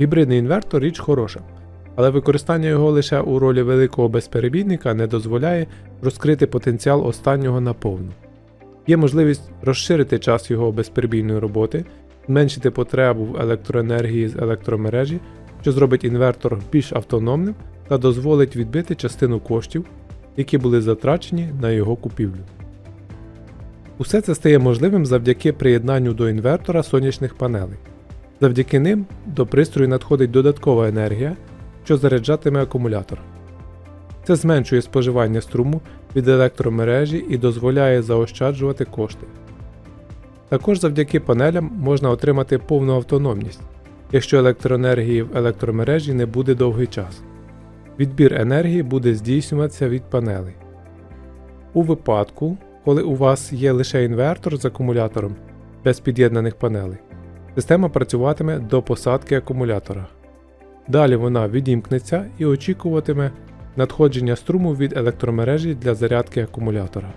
Гібридний інвертор річ хороша, але використання його лише у ролі великого безперебійника не дозволяє розкрити потенціал останнього наповну. Є можливість розширити час його безперебійної роботи, зменшити потребу в електроенергії з електромережі, що зробить інвертор більш автономним та дозволить відбити частину коштів, які були затрачені на його купівлю. Усе це стає можливим завдяки приєднанню до інвертора сонячних панелей. Завдяки ним до пристрою надходить додаткова енергія, що заряджатиме акумулятор. Це зменшує споживання струму від електромережі і дозволяє заощаджувати кошти. Також завдяки панелям можна отримати повну автономність, якщо електроенергії в електромережі не буде довгий час. Відбір енергії буде здійснюватися від панелей. У випадку, коли у вас є лише інвертор з акумулятором без під'єднаних панелей, система працюватиме до посадки акумулятора. Далі вона відімкнеться і очікуватиме надходження струму від електромережі для зарядки акумулятора.